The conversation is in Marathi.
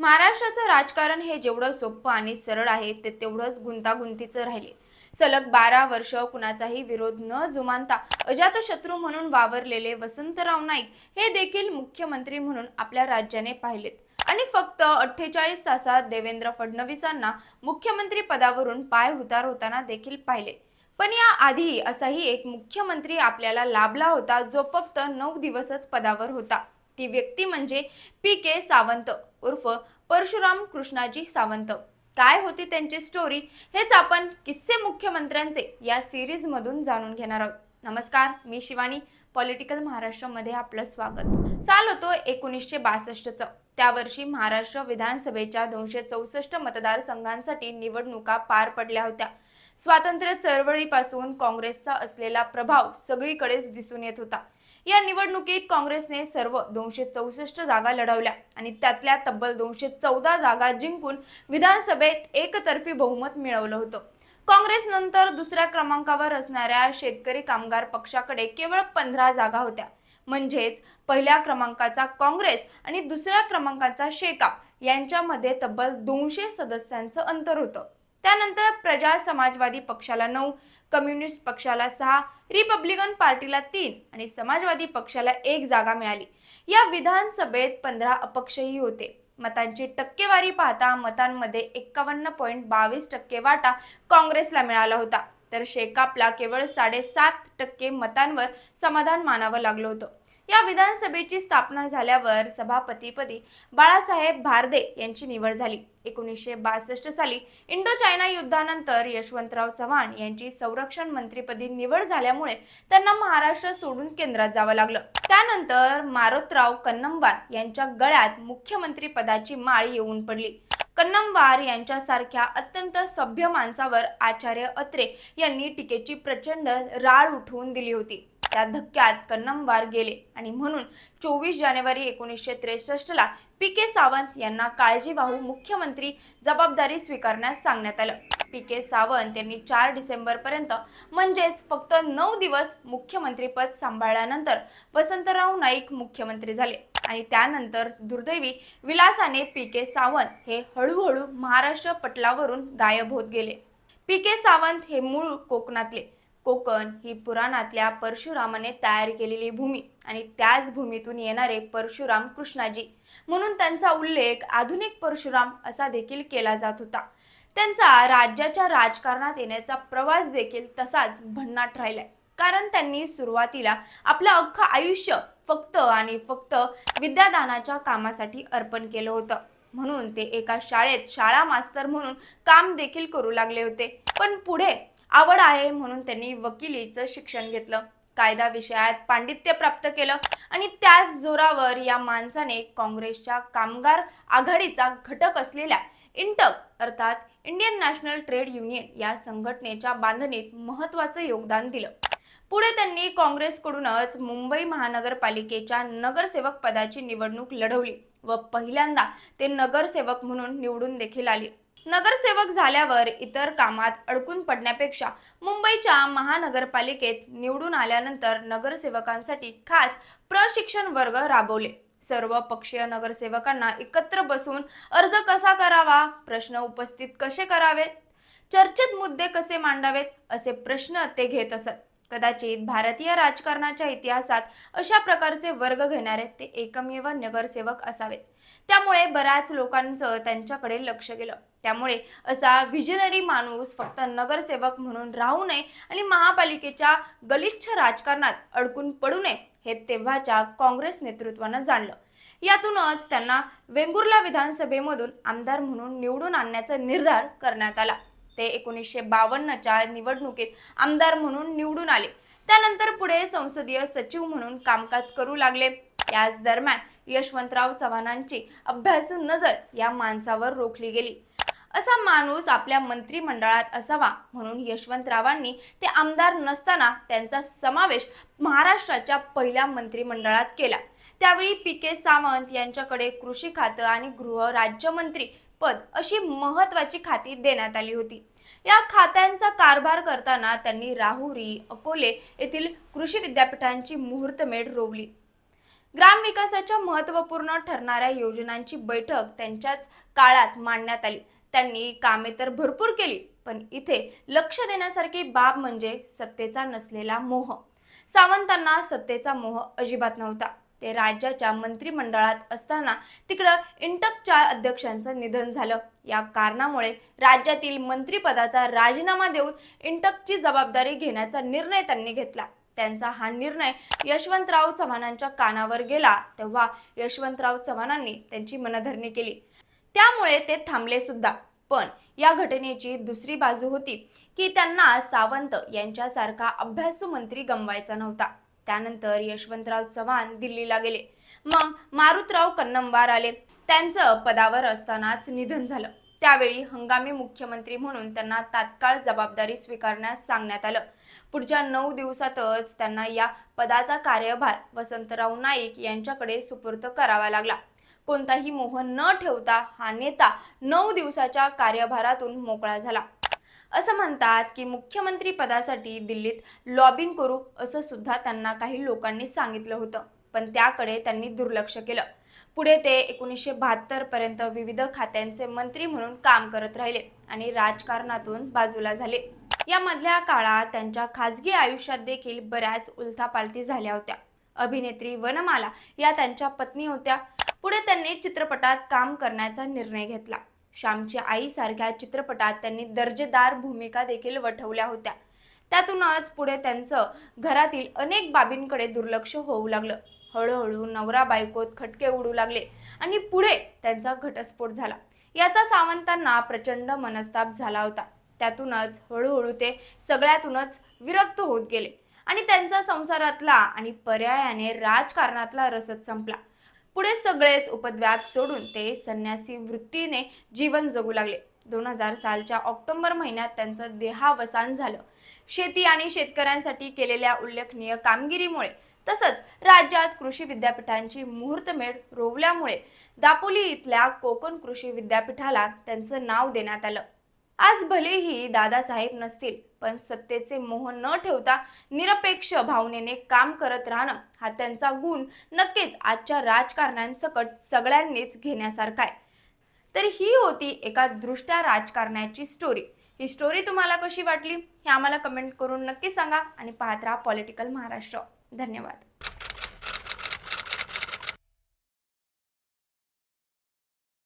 महाराष्ट्राचं राजकारण हे जेवढं सोपं आणि सरळ आहे ते तेवढंच गुंतागुंतीचं राहिले. सलग बारा वर्ष कुणाचाही विरोध न जुमानता अजातशत्रू म्हणून वावरलेले वसंतराव नाईक हे देखील मुख्यमंत्री म्हणून आपल्या राज्याने पाहिलेत. आणि फक्त अठ्ठेचाळीस तासात देवेंद्र फडणवीसांना मुख्यमंत्री पदावरून पाय उतार होताना देखील पाहिले. पण या आधी असाही एक मुख्यमंत्री आपल्याला लाभला होता जो फक्त नऊ दिवसच पदावर होता. ती व्यक्ती म्हणजे पी के सावंत. उर्फ परशुराम कृष्णाजी सावंत. काय होती त्यांची स्टोरी हेच आपण किस्से मुख्यमंत्र्यांचे या सिरीजमधून जाणून घेणार आहोत. नमस्कार मी शिवानी पॉलिटिकल महाराष्ट्रामध्ये आपलं स्वागत. साल होतो एकोणीसशे बासष्टचं. त्या वर्षी महाराष्ट्र विधानसभेच्या दोनशे चौसष्ट मतदारसंघांसाठी निवडणुका पार पडल्या होत्या. स्वातंत्र्य चळवळीपासून काँग्रेसचा असलेला प्रभाव सगळीकडेच दिसून येत होता. या निवडणुकीत काँग्रेसने सर्व दोनशे चौसष्ट जागा लढवल्या आणि त्यातल्या तब्बल दोनशे चौदा जागा जिंकून विधानसभेत एकतर्फी बहुमत मिळवलं होतं. काँग्रेस नंतर दुसऱ्या क्रमांकावर असणाऱ्या शेतकरी कामगार पक्षाकडे केवळ पंधरा जागा होत्या. म्हणजेच पहिल्या क्रमांकाचा काँग्रेस आणि दुसऱ्या क्रमांकाचा शेकाप यांच्यामध्ये तब्बल दोनशे सदस्यांचं अंतर होतं. त्यानंतर प्रजा समाजवादी पक्षाला नऊ कम्युनिस्ट पक्षाला सहा रिपब्लिकन पार्टीला तीन आणि समाजवादी पक्षाला एक जागा मिळाली. या विधानसभेत पंधरा अपक्षही होते. मतांची टक्केवारी पाहता मतांमध्ये एक्कावन्न पॉईंट बावीस टक्के वाटा काँग्रेसला मिळाला होता. तर शेकापला केवळ साडेसात टक्के मतांवर समाधान मानावं लागलं होतं. या विधानसभेची स्थापना झाल्यावर सभापतीपदी बाळासाहेब भारदे यांची निवड झाली. एकोणीसशे बासष्ट साली इंडो चायना युद्धानंतर यशवंतराव चव्हाण यांची संरक्षण मंत्रीपदी निवड झाल्यामुळे त्यांना महाराष्ट्र सोडून केंद्रात जावं लागलं. त्यानंतर मारोतराव कन्नमवार यांच्या गळ्यात मुख्यमंत्री पदाची माळ येऊन पडली. कन्नमवार यांच्यासारख्या अत्यंत सभ्य माणसावर आचार्य अत्रे यांनी टीकेची प्रचंड राळ उठवून दिली होती. त्या धक्क्यात कन्नमवार गेले. आणि म्हणून चोवीस जानेवारी एकोणीसशे त्रेसष्टला पी के सावंत यांना काळजीवाहू मुख्यमंत्री जबाबदारी स्वीकारण्यास सांगण्यात आलं. पी के सावंत यांनी चार डिसेंबरपर्यंत म्हणजेच फक्त नऊ दिवस मुख्यमंत्रीपद सांभाळल्यानंतर वसंतराव नाईक मुख्यमंत्री झाले. आणि त्यानंतर दुर्दैवी विलासाने पी के सावंत हे हळूहळू महाराष्ट्र पटलावरून गायब होत गेले. पी के सावंत हे मूळ कोकणातले. कोकण ही पुराणातल्या परशुरामाने तयार केलेली भूमी आणि त्याच भूमीतून येणारे परशुराम कृष्णाजी. म्हणून त्यांचा उल्लेख आधुनिक परशुराम असा देखील केला जात होता. त्यांचा राज्याच्या राजकारणात येण्याचा प्रवास देखील तसाच भन्नाट राहिलाय. कारण त्यांनी सुरुवातीला आपलं अख्खं आयुष्य फक्त आणि फक्त विद्यादानाच्या कामासाठी अर्पण केलं होतं. म्हणून ते एका शाळेत शाळा मास्तर म्हणून काम देखील करू लागले होते. पण पुढे आवड आहे म्हणून त्यांनी वकिलीचं शिक्षण घेतलं. कायदा विषयात पांडित्य प्राप्त केलं आणि त्याच जोरावर या माणसाने काँग्रेसच्या कामगार आघाडीचा घटक असलेल्या इंटक अर्थात इंडियन नॅशनल ट्रेड युनियन या संघटनेच्या बांधणीत महत्त्वाचं योगदान दिलं. पुढे त्यांनी काँग्रेसकडूनच मुंबई महानगरपालिकेच्या नगरसेवक पदाची निवडणूक लढवली व पहिल्यांदा ते नगरसेवक म्हणून निवडून देखील आले. नगरसेवक झाल्यावर इतर कामात अडकून पडण्यापेक्षा मुंबईच्या महानगरपालिकेत निवडून आल्यानंतर नगरसेवकांसाठी खास प्रशिक्षण वर्ग राबवले. सर्व पक्षीय नगरसेवकांना एकत्र बसून अर्ज कसा करावा? प्रश्न उपस्थित कसे करावेत? चर्चेत मुद्दे कसे मांडावेत? असे प्रश्न ते घेत असत. कदाचित भारतीय राजकारणाच्या इतिहासात अशा प्रकारचे वर्ग घेणारे ते एकमेव नगरसेवक असावेत. त्यामुळे बऱ्याच लोकांचं त्यांच्याकडे लक्ष गेलं. त्यामुळे असा व्हिजनरी माणूस फक्त नगरसेवक म्हणून राहू नये आणि महापालिकेच्या गलिच्छ राजकारणात अडकून पडू नये हे तेव्हाच्या काँग्रेस नेतृत्वानं जाणलं. यातूनच त्यांना वेंगुर्ला विधानसभेमधून आमदार म्हणून निवडून आणण्याचा निर्धार करण्यात आला. ते एकोणीसशे बावन्नच्या निवडणुकीत आमदार म्हणून निवडून आले. त्यानंतर पुढे संसदीय सचिव म्हणून कामकाज करू लागले. याच दरम्यान यशवंतराव चव्हाणांची अभ्यासू नजर या माणसावर रोखली गेली. असा माणूस आपल्या मंत्रिमंडळात असावा म्हणून यशवंतरावांनी ते आमदार नसताना त्यांचा समावेश महाराष्ट्राच्या पहिल्या मंत्रिमंडळात केला. त्यावेळी पी के सावंत यांच्याकडे कृषी खातं आणि गृह राज्यमंत्री पद अशी महत्वाची खाती देण्यात आली होती. या खात्यांचा कारभार करताना त्यांनी राहुरी अकोले येथील कृषी विद्यापीठांची मुहूर्तमेढ रोवली. ग्रामविकासाच्या महत्त्वपूर्ण ठरणाऱ्या योजनांची बैठक त्यांच्याच काळात मांडण्यात आली. त्यांनी कामे तर भरपूर केली पण इथे लक्ष देण्यासारखी बाब म्हणजे सत्तेचा नसलेला मोह. सावंतांना सत्तेचा मोह अजिबात नव्हता. ते राज्याच्या मंत्रिमंडळात असताना तिकडं इंटकच्या अध्यक्षांचं निधन झालं. या कारणामुळे राज्यातील मंत्रिपदाचा राजीनामा देऊन इंटकची जबाबदारी घेण्याचा निर्णय त्यांनी घेतला. त्यांचा हा निर्णय यशवंतराव चव्हाणांच्या कानावर गेला तेव्हा यशवंतराव चव्हाणांनी त्यांची मनधरणी केली. त्यामुळे ते थांबले सुद्धा. पण या घटनेची दुसरी बाजू होती की त्यांना सावंत यांच्यासारखा अभ्यासू मंत्री गमवायचा नव्हता. त्यानंतर यशवंतराव चव्हाण दिल्लीला गेले. मग मारुतराव कन्नमवार आले. त्यांचं पदावर असतानाच निधन झालं. त्यावेळी हंगामी मुख्यमंत्री म्हणून त्यांना तात्काळ जबाबदारी स्वीकारण्यास सांगण्यात आलं. पुढच्या नऊ दिवसातच त्यांना या पदाचा कार्यभार वसंतराव नाईक यांच्याकडे सुपूर्द करावा लागला. कोणताही मोह न ठेवता हा नेता नऊ दिवसाच्या कार्यभारातून मोकळा झाला. असं म्हणतात की मुख्यमंत्री पदासाठी दिल्लीत लॉबिंग करू असं सुद्धा त्यांना काही लोकांनी सांगितलं होतं. पण त्याकडे त्यांनी दुर्लक्ष केलं. पुढे ते एकोणीसशे बहात्तर पर्यंत विविध खात्यांचे मंत्री म्हणून काम करत राहिले आणि राजकारणातून बाजूला झाले. या मधल्या काळात त्यांच्या खासगी आयुष्यात देखील बऱ्याच उलथापालथी झाल्या होत्या. अभिनेत्री वनमाला या त्यांच्या पत्नी होत्या. पुढे त्यांनी चित्रपटात काम करण्याचा निर्णय घेतला. श्यामची आई सारख्या चित्रपटात त्यांनी दर्जेदार भूमिका देखील वठवल्या होत्या. त्यातूनच पुढे त्यांचं घरातील अनेक बाबींकडे दुर्लक्ष होऊ लागलं. हळूहळू नवरा बायकोत खटके उडू लागले आणि पुढे त्यांचा घटस्फोट झाला. याचा सावंतांना प्रचंड मनस्ताप झाला होता. त्यातूनच हळूहळू ते सगळ्यातूनच विरक्त होत गेले आणि त्यांचा संसारातला आणि पर्यायाने राजकारणातला रसच संपला. पुढे सगळेच उपद्व्याप सोडून ते संन्यासी वृत्तीने जीवन जगू लागले. दोन हजार सालच्या ऑक्टोबर महिन्यात त्यांचं देहावसान झालं. शेती आणि शेतकऱ्यांसाठी केलेल्या उल्लेखनीय कामगिरीमुळे तसंच राज्यात कृषी विद्यापीठांची मुहूर्तमेढ रोवल्यामुळे दापोली इथल्या कोकण कृषी विद्यापीठाला त्यांचं नाव देण्यात आलं. आज भलेही दादासाहेब नसतील पण सत्तेचे मोह न ठेवता निरपेक्ष भावनेने काम करत राहणं हा त्यांचा गुण नक्कीच आजच्या राजकारण्यांसकट सगळ्यांनीच घेण्यासारखा आहे. तर ही होती एका दृष्ट्या राजकारण्याची स्टोरी ही स्टोरी तुम्हाला कशी वाटली हे आम्हाला कमेंट करून नक्की सांगा आणि पाहत राहा पॉलिटिकल महाराष्ट्र धन्यवाद.